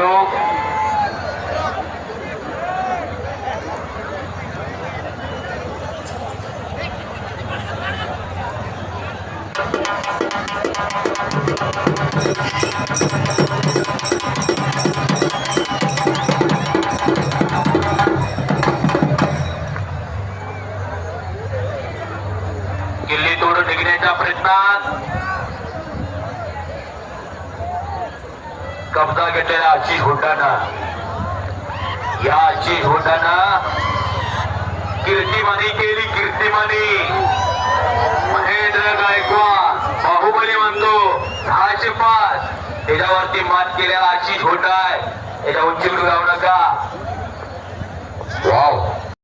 फारूक गिल्ली तोडून निघण्याच्या प्रयत्नात कब्जा घेतलेला आशिष होताना या आशिष होताना कीर्तिमानी केली कीर्तिमानी. महेंद्र गायकवाड बाहुबली म्हणतो दहाशे पाच त्याच्यावरती मात केलेला आशिष होत आहे. त्याच्या उंचीकडे जाऊ नका.